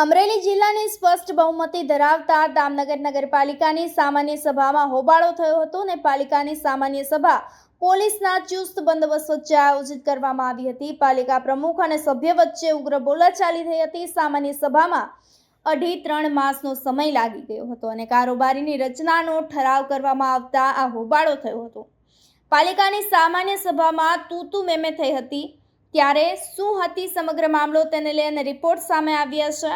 અમરેલી જિલ્લાની સ્પષ્ટ બહુમતી ધરાવતા દામનગર નગરપાલિકાની સામાન્ય સભામાં હોબાળો થયો હતો અને પાલિકાની સામાન્ય સભા પોલીસના ચુસ્ત બંદોબસ્ત વચ્ચે આયોજિત કરવામાં આવી હતી. પાલિકા પ્રમુખ અને સભ્ય વચ્ચે ઉગ્ર બોલાચાલી થઈ હતી. સામાન્ય સભામાં અઢી ત્રણ માસનો સમય લાગી ગયો હતો અને કારોબારીની રચનાનો ઠરાવ કરવામાં આવતા આ હોબાળો થયો હતો. પાલિકાની સામાન્ય સભામાં તૂતુ મેમે થઈ હતી. ત્યારે શું હતી સમગ્ર મામલો તેને લઈને રિપોર્ટ સામે આવ્યા છે?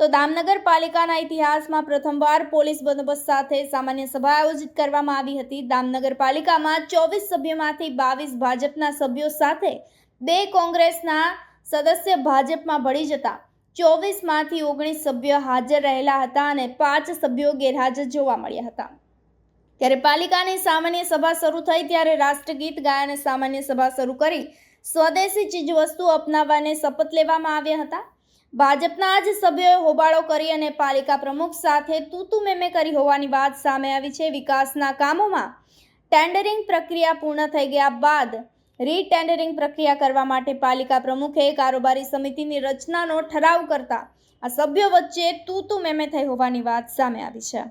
તો દામનગર પાલિકાના ઇતિહાસમાં પ્રથમવાર પોલીસ બંદોબસ્ત સાથે સામાન્ય સભા આયોજિત કરવામાં આવી હતી. દામનગર પાલિકામાં ચોવીસ સભ્યોમાંથી બાવીસ ભાજપના સભ્યો સાથે બે કોંગ્રેસના સદસ્ય ભાજપમાં ભળી જતા ચોવીસમાંથી ઓગણીસ સભ્યો હાજર રહેલા હતા અને પાંચ સભ્યો ગેરહાજર જોવા મળ્યા હતા. ત્યારે પાલિકાની સામાન્ય સભા શરૂ થઈ ત્યારે રાષ્ટ્રગીત ગાય અને સામાન્ય સભા શરૂ કરી સ્વદેશી ચીજવસ્તુ અપનાવવાને શપથ લેવામાં આવ્યા હતા. ભાજપના જ સભ્યોએ હોબાળો કરી અને પાલિકા પ્રમુખ સાથે તૂતુ મેમે કરી હોવાની વાત સામે આવી છે. વિકાસના કામોમાં ટેન્ડરિંગ પ્રક્રિયા પૂર્ણ થઈ ગયા બાદ રીટેન્ડરિંગ પ્રક્રિયા કરવા માટે પાલિકા પ્રમુખે કારોબારી સમિતિની રચનાનો ઠરાવ કરતા આ સભ્યો વચ્ચે તૂતુ મેમે થઈ હોવાની વાત સામે આવી છે.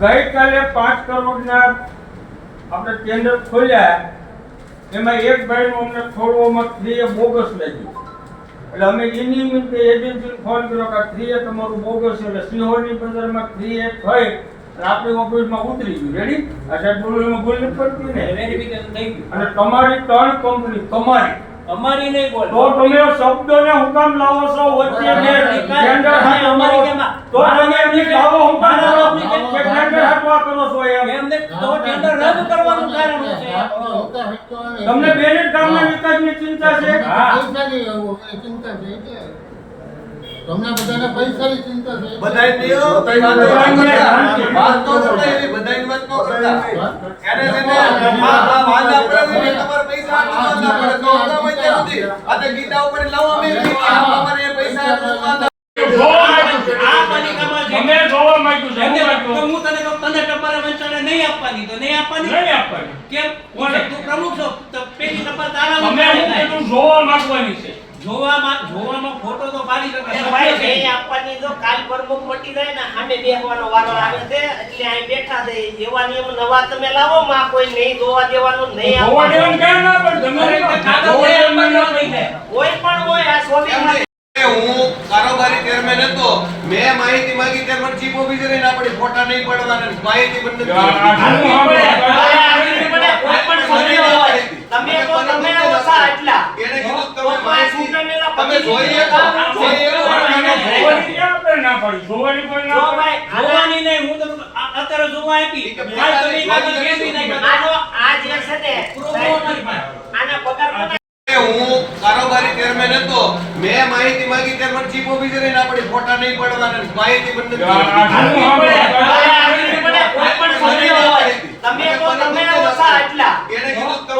ગઈકાલે પાંચ કરોડના આપણે ટેન્ડર ખોલ્યા. એમાં એક ભાઈનું અમને થોડું થ્રીએ બોગસ લાગ્યું. એટલે અમે એની મિનિટે એજન્સીને ફોન કર્યો કે થ્રીએ તમારું બોગસ એટલે સિંહોરની બજારમાં થ્રીએ થઈ આપણી ઓફિસમાં ઉતરી ગયું. રેડી અચ્છા એમાં ભૂલ નથી પડતી ને? વેરિફિકેશન થઈ ગયું. અને તમારી ત્રણ કંપની તમારી. અમારી નહીં બોલ. તો તમે શબ્દોને ને કામ લાવો છો વચ્ચે જે ટેન્ડર અમારી અમારો- તો તમે એમની લાવો હું કામ મારા કરો? application- કે ટેન્ડર હાથવા કરો છો એમ એમને તો ટેન્ડર રદ કરવાનું કારણ શું છે તમને બેલેટ ગામના વિકાસની ચિંતા છે? પૈસાની ચિંતા છે તમને બધાને પૈસાની ચિંતા છે? બધાય નહીં હો, બધાય વાત તો કરતા. વાત તો કરતા એવી બધાયની વાત ન કરતા. એને છે આ- આ વાંધા ને, તમારે પૈસા આપવા પડે. તો હમણાં ત્યાં સુધી. આ ગીતા ઉપર લાવો અમે. અમારે પૈસા આપવા વાંધા. જોવા માંગ્યું છે. આ પાલિકામાં જે- અમે માંગ્યું છે. એમને હું તો હું તને કહું, તને ટપાલ વંચાણે નહીં આપવાની. તો નહીં આપવાની? નહીં આપવાની. કેમ? કોને? તું પ્રમુખ છો. તો પેલી ટપાલ તારા અમે હું જોવા માંગવાની છે. જોવામાં જોવામાં ફોટો તો પાડી શકે ભાઈ નહીં આપવાની જો કાલ પ્રમુખ મટી જાય ને સામે બેસવાનો વારો આવે છે એટલે અહીં બેઠા છે. એવા નિયમ નવા તમે લાવો માં કોઈ નહીં જોવા દેવાનું નહીં જોવા દેવાનું ક્યાં ના પડે? તમારે તમારે કાગળ કાગળ હોય દેવાનું ના એમ પડે. કોઈ પણ હોય આ હું કારોબારી ચેરમેન હતો. મેં માહિતી માંગી ત્યારે ચીફ ઓફિસરે ફોટા નહીં પડવાના આનો પગાર હું કારોબારી ચેરમેન હતો. મેં માહિતી માંગી ચેરમેન ચીફ ઓફિસર ના પડી. ફોટા નહીં પડવાના માહિતી પણ નથી. આ- એને જો હું તો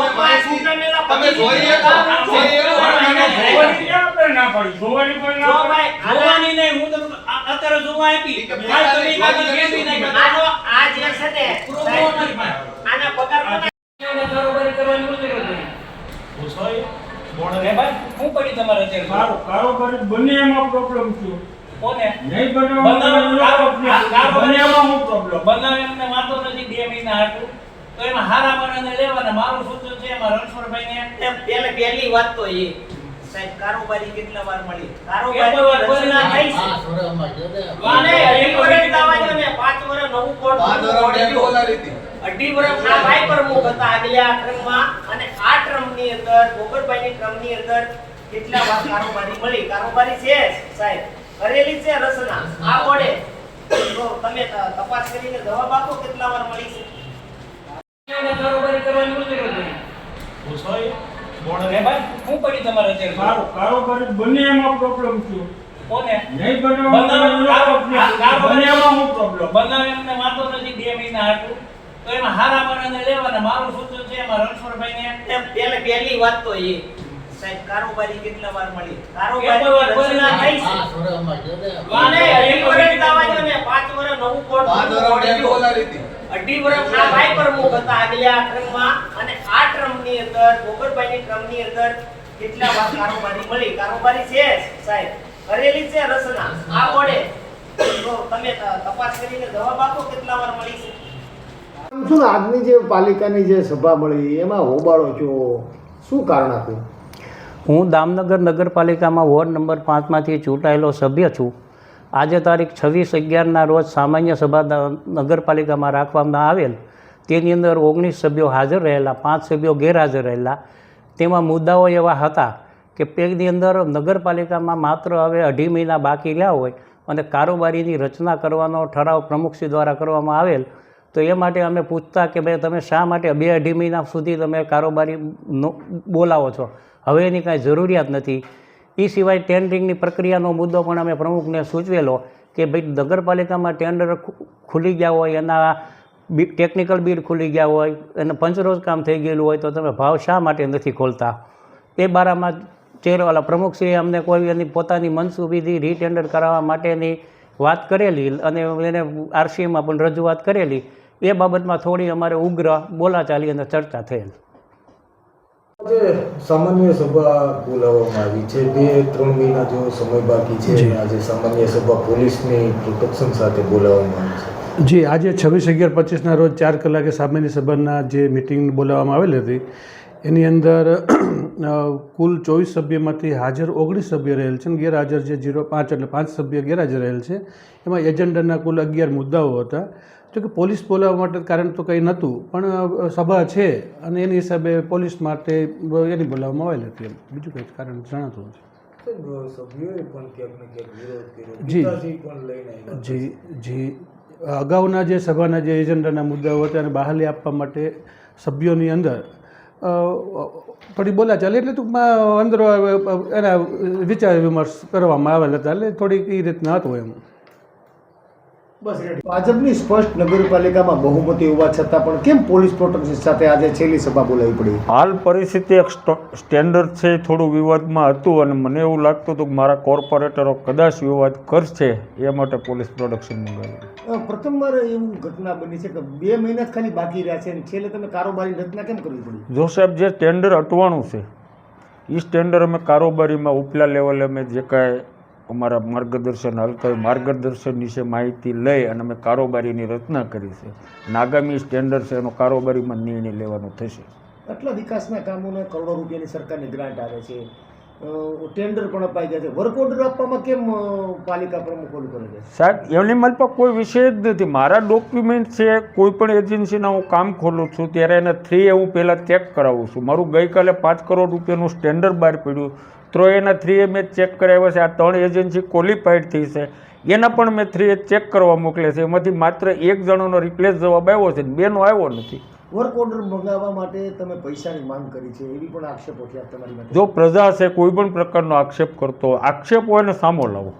હે ભાઈ, શું પડી તમારે અત્યારે? સારું, કારોબારી બંને એમાં પ્રોબ્લેમ થયો કોને? નહીં બનાવવામાં બનાવ- આ- આ- બંને એમાં શું પ્રોબ્લેમ બનાવે એમને વાંધો નથી બે મહિના હાટું. તો એમાં હારા માણસને લેવાના મારું સૂચન છે એમાં રણછોડભાઈને એમ પહેલે પહેલી વાત તો એ. સાહેબ કારોબારી કેટલા વાર મળી? કારોબારી છે. વર્ષ ને પાંચ વર્ષ નવું કોડ પાંચ વર્ષ હતી. અઢી વર્ષ આ ભાઈ પ્રમુખ હતા આગલા ટ્રમમાં અને અંદર ટ્રમની ની ક્રમની અંદર કેટલા વાર કારોબારી મળી? કારોબારી છે સાહેબ. કરેલી છે રચના. આ પડે તો તમે તપાસ કરીને જવાબ આપો કેટલા વાર મળી છે. કારોબારી કરવાની શું જરૂર નથી? હે ભાઈ, હું પડી તમારે અત્યારે? મારો કારોબારી બંને એમાં પ્રોબ્લેમ થયો કોને? નહીં બનાવવામાં બનાવ- આ- આ- એમાં શું પ્રોબ્લેમ બનાવે એમને વાંધો નથી બે મહિના હાટું. તો એમાં હારા માણસને લેવાના મારું સૂચન છે એમાં રણછોડભાઈને એમ પહેલે પહેલી વાત તો એ. સાહેબ કારોબારી કેટલા વાર મળી? કારોબારી રચના થઈ છે. પાંચ વર્ષ નવું બોલાવી અઢી વર્ષ ના ભાઈ પ્રમુખ હતા આગલા ક્રમમાં અને આ ટ્રમની અંદર ગોબરભાઈની ટ્રમની અંદર કેટલા વાર કારોબારી મળી? કારોબારી છે સાહેબ. કરેલી છે રસના આ બોર્ડે તો તમે તપાસ કરીને જવાબ આપો કેટલા વાર મળી છે. શું આજની જે પાલિકાની જે સભા મળી, એમાં હોબાળો છો? શું કારણ હતું હું દામનગર નગરપાલિકામાં વોર્ડ નંબર પાંચમાંથી ચૂંટાયેલો સભ્ય છું. આજે તારીખ છવ્વીસ અગિયારના રોજ સામાન્ય સભા નગરપાલિકામાં રાખવામાં આવેલ. તેની અંદર ઓગણીસ સભ્યો હાજર રહેલા, પાંચ સભ્યો ગેરહાજર રહેલા. તેમાં મુદ્દાઓ એવા હતા કે પેગની અંદર નગરપાલિકામાં માત્ર હવે અઢી મહિના બાકી રહ્યા હોય અને કારોબારીની રચના કરવાનો ઠરાવ પ્રમુખશ્રી દ્વારા કરવામાં આવેલ. તો એ માટે અમે પૂછતા કે ભાઈ તમે શા માટે બે અઢી મહિના સુધી તમે કારોબારી બોલાવો છો? હવે એની કાંઈ જરૂરિયાત નથી. એ સિવાય ટેન્ડરિંગની પ્રક્રિયાનો મુદ્દો પણ અમે પ્રમુખને સૂચવેલો કે ભાઈ નગરપાલિકામાં ટેન્ડર ખુલી ગયા હોય, એના ટેકનિકલ બિલ ખુલી ગયા હોય, અને પંચરોજ કામ થઈ ગયેલું હોય તો તમે ભાવ શા માટે નથી ખોલતા? એ બારામાં ચેર ઓલા પ્રમુખશ્રીએ અમને કોઈ એની પોતાની મનસુબીથી રીટેન્ડર કરાવવા માટેની વાત કરેલી અને એને આરસીએમાં પણ રજૂઆત કરેલી. એ બાબતમાં થોડી અમારે ઉગ્ર બોલાચાલી અને ચર્ચા થયેલ. આજે સામાન્ય સભા બોલાવવામાં આવી છે. બે ત્રણ મહિના જો સમય બાકી છે આજે સામાન્ય સભા પોલીસની પ્રોટેક્શન સાથે બોલાવવામાં આવી છે. જી આજે છવ્વીસ અગિયાર પચીસના રોજ ચાર કલાકે સામાન્ય સભાના જે મિટિંગ બોલાવવામાં આવેલી હતી એની અંદર કુલ ચોવીસ સભ્યમાંથી હાજર ઓગણીસ સભ્ય રહેલ છે અને ગેરહાજર જે જીરો પાંચ એટલે પાંચ સભ્ય ગેરહાજર રહેલ છે એમાં એજન્ડાના કુલ અગિયાર મુદ્દાઓ હતા. જો કે પોલીસ બોલાવવા માટે કારણ તો કંઈ નહોતું પણ સભા છે અને એની હિસાબે પોલીસ માટે એની બોલાવવામાં આવેલી હતી એમ. બીજું કંઈ કારણ જણાતું નથી. જી. જી જી. અગાઉના જે સભાના જે એજન્ડાના મુદ્દાઓ હતા એને બહાલી આપવા માટે સભ્યોની અંદર થોડી થોડી બોલાચાલી એટલે ટૂંકમાં અંદર એના વિચાર વિમર્શ કરવામાં આવેલા હતા. એટલે થોડીક એ રીતના હતું એમ. બસ રેડી ભાજપની સ્પષ્ટ નગરપાલિકામાં બહુમતી હોવા છતાં પણ કેમ પોલીસ પ્રોટેક્શન સાથે આજે છેલ્લી સભા બોલાવી પડી? હાલ પરિસ્થિતિ એક સ્ટેન્ડર્ડ છે થોડું વિવાદમાં હતું અને મને એવું લાગતું હતું કે મારા કોર્પોરેટરો કદાચ વિવાદ કરશે એ માટે પોલીસ પ્રોડક્શન મંગાવ્યું. પ્રથમવાર એવું ઘટના બની છે કે બે મહિના જ ખાલી બાકી રહ્યા છે અને છેલ્લે તમે કારોબારી રચના કેમ કરવી પડી? જો સાહેબ જે ટેન્ડર અટવાનું છે એ ટેન્ડર અમે કારોબારીમાં ઉપલા લેવલે અમે જે કાંઈ અમારા માર્ગદર્શન હાલતા માર્ગદર્શન વિશે માહિતી લઈ અને અમે કારોબારીની રચના કરી છે. અને આગામી સ્ટેન્ડર્ડ છે, એનો કારોબારીમાં નિર્ણય લેવાનો થશે. આટલા વિકાસના કામોને કરોડો રૂપિયાની સરકારની ગ્રાન્ટ આવે છે. ટેન્ડર પણ અપાઈ ગયા છે. વર્ક ઓર્ડર આપવામાં કેમ પાલિકા પ્રમુખ ઓલું કરે છે? સાહેબ, એમની મન પર કોઈ વિષય જ નથી. મારા ડોક્યુમેન્ટ છે, કોઈ પણ એજન્સીના હું કામ ખોલું છું, ત્યારે એને થ્રી હું પહેલાં ચેક કરાવું છું. મારું ગઈકાલે પાંચ કરોડ રૂપિયાનું સ્ટેન્ડર્ડ બહાર પડ્યું. તો એના થ્રી મેં ચેક કરાવ્યા છે. આ ત્રણ એજન્સી ક્વોલિફાઈડ થઈ છે. એના પણ મેં થ્રી ચેક કરવા મોકલે છે. એમાંથી માત્ર એક જણોનો રિપ્લેસ જવાબ આવ્યો છે બેનો આવ્યો નથી. વર્ક ઓર્ડર મંગાવવા માટે તમે પૈસાની માંગ કરી છે, એવી પણ આક્ષેપો છે તમારી જો પ્રજા છે કોઈ પણ પ્રકારનો આક્ષેપ કરતો આક્ષેપ હોય ને સામો લાવો.